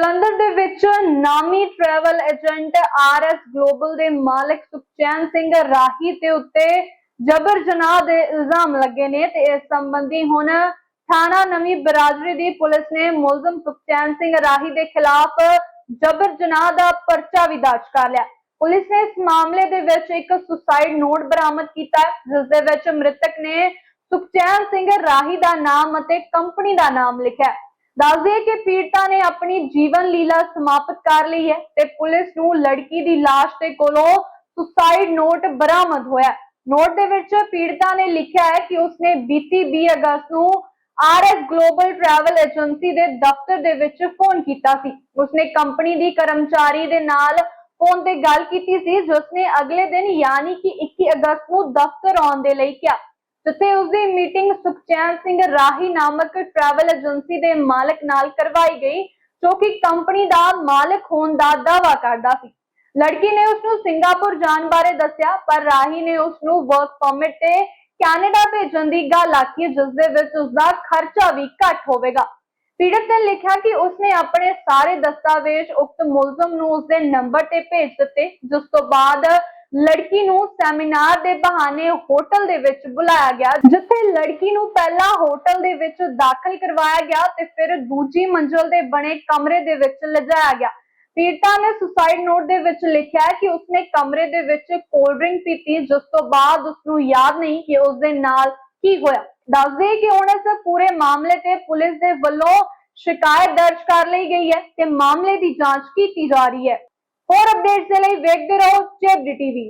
ਜਲੰਧਰ ਦੇ ਵਿੱਚ ਨਾਮੀ ਟਰੈਵਲ ਏਜੰਟ ਆਰਐਸ ਗਲੋਬਲ ਦੇ ਮਾਲਕ ਸੁਖਚੈਨ ਸਿੰਘ ਰਾਹੀ ਤੇ ਉੱਤੇ ਜਬਰ ਜਨਾਹ ਦੇ ਇਲਜ਼ਾਮ ਲੱਗੇ ਨੇ ਤੇ ਇਸ ਸੰਬੰਧੀ ਹੁਣ ਥਾਣਾ ਨਵੀਂ ਬਰਾਦਰੀ ਦੀ ਪੁਲਿਸ ਨੇ ਮੁਲਜ਼ਮ ਸੁਖਚੈਨ ਸਿੰਘ ਰਾਹੀ ਦੇ ਖਿਲਾਫ ਜਬਰ ਜਨਾਹ ਦਾ ਪਰਚਾ ਵੀ ਦਰਜ ਕਰ ਲਿਆ। ਪੁਲਿਸ ਨੇ ਇਸ ਮਾਮਲੇ ਦੇ ਵਿੱਚ ਇੱਕ ਸੁਸਾਈਡ ਨੋਟ ਬਰਾਮਦ ਕੀਤਾ ਹੈ, ਜਿਸ ਦੇ ਵਿੱਚ ਮ੍ਰਿਤਕ ਨੇ ਸੁਖਚੈਨ ਸਿੰਘ ਰਾਹੀ ਦਾ ਨਾਮ ਅਤੇ ਕੰਪਨੀ ਦਾ ਨਾਮ ਲਿਖਿਆ ਦੱਸ ਦਈਏ ਕਿ ਪੀੜਤਾ ਨੇ ਆਪਣੀ ਜੀਵਨ ਲੀਲਾ ਸਮਾਪਤ ਕਰ ਲਈ ਹੈ ਤੇ ਪੁਲਿਸ ਨੂੰ ਲੜਕੀ ਦੀ ਲਾਸ਼ ਦੇ ਕੋਲੋਂ ਸੁਸਾਈਡ ਨੋਟ ਬਰਾਮਦ ਹੋਇਆ ਨੋਟ ਦੇ ਵਿੱਚ ਪੀੜਤਾ ਨੇ ਲਿਖਿਆ ਹੈ ਕਿ ਉਸਨੇ ਬੀਤੀ 20 ਅਗਸਤ ਨੂੰ ਆਰਐਸ ਗਲੋਬਲ ਟਰੈਵਲ ਏਜੰਸੀ ਦੇ ਦਫ਼ਤਰ ਦੇ ਵਿੱਚ ਫੋਨ ਕੀਤਾ ਸੀ। ਉਸਨੇ ਕੰਪਨੀ ਦੀ ਕਰਮਚਾਰੀ ਦੇ ਨਾਲ ਫੋਨ ਤੇ ਗੱਲ ਕੀਤੀ ਸੀ ਜਿਸ ਨੇ ਅਗਲੇ ਦਿਨ ਯਾਨੀ ਕਿ 21 ਅਗਸਤ ਨੂੰ ਦਫ਼ਤਰ ਆਉਣ ਦੇ ਲਈ ਕਿਹਾ। ਜਿੱਥੇ ਉਸਦੀ ਮੀਟਿੰਗ ਸੁਖਚੈਨ ਸਿੰਘ ਰਾਹੀ ਨਾਮਕ ਟਰੈਵਲ ਏਜੰਸੀ ਦੇ ਮਾਲਕ ਨਾਲ ਕਰਵਾਈ ਗਈ, ਜੋ ਕਿ ਕੰਪਨੀ ਦਾ ਮਾਲਕ ਹੋਣ ਦਾ ਦਾਅਵਾ ਕਰਦਾ ਸੀ। ਲੜਕੀ ਨੇ ਉਸ ਨੂੰ ਸਿੰਗਾਪੁਰ ਜਾਣ ਬਾਰੇ ਦੱਸਿਆ, ਪਰ ਰਾਹੀ ਨੇ ਉਸ ਨੂੰ ਵਰਕ ਪਰਮਿਟ ਤੇ ਕੈਨੇਡਾ ਭੇਜਣ ਦੀ ਗੱਲ ਆਖੀ, ਜਿਸ ਦੇ ਵਿੱਚ ਉਸ ਦਾ ਖਰਚਾ ਵੀ ਘੱਟ ਹੋਵੇਗਾ। ਪੀੜਤ ਨੇ ਲਿਖਿਆ ਕਿ ਉਸਨੇ ਆਪਣੇ ਸਾਰੇ ਦਸਤਾਵੇਜ਼ ਉਕਤ ਮੁਲਜ਼ਮ ਨੂੰ ਉਸਦੇ ਨੰਬਰ ਤੇ ਭੇਜ ਦਿੱਤੇ, ਜਿਸ ਤੋਂ ਬਾਅਦ ਲੜਕੀ ਨੂੰ ਸੈਮੀਨਾਰ ਦੇ ਬਹਾਨੇ ਹੋਟਲ ਦੇ ਵਿੱਚ ਬੁਲਾਇਆ ਗਿਆ, ਜਿੱਥੇ ਲੜਕੀ ਨੂੰ ਪਹਿਲਾਂ ਹੋਟਲ ਦੇ ਵਿੱਚ ਦਾਖਲ ਕਰਵਾਇਆ ਗਿਆ ਤੇ ਫਿਰ ਦੂਜੀ ਮੰਜ਼ਲ ਦੇ ਬਣੇ ਕਮਰੇ ਦੇ ਵਿੱਚ ਲਿਜਾਇਆ ਗਿਆ। ਪੀੜਤਾ ਨੇ ਸੁਸਾਈਡ ਨੋਟ ਦੇ ਵਿੱਚ ਲਿਖਿਆ ਕਿ ਉਸਨੇ ਕਮਰੇ ਦੇ ਵਿੱਚ ਕੋਲਡ ਡਰਿੰਕ ਪੀਤੀ, ਜਿਸ ਤੋਂ ਬਾਅਦ ਉਸਨੂੰ ਯਾਦ ਨਹੀਂ ਕਿ ਉਸ ਦੇ ਨਾਲ ਕੀ ਹੋਇਆ। ਦੱਸ ਕਿ ਹੁਣ ਇਸ ਪੂਰੇ ਮਾਮਲੇ ਤੇ ਪੁਲਿਸ ਦੇ ਵੱਲੋਂ ਸ਼ਿਕਾਇਤ ਦਰਜ ਕਰ ਲਈ ਗਈ ਹੈ ਤੇ ਮਾਮਲੇ ਦੀ ਜਾਂਚ ਕੀਤੀ ਜਾ ਰਹੀ ਹੈ। ਹੋਰ ਅਪਡੇਟਸ ਦੇ ਲਈ ਵੇਖਦੇ ਰਹੋ ਚੇਬਡੀ ਟੀਵੀ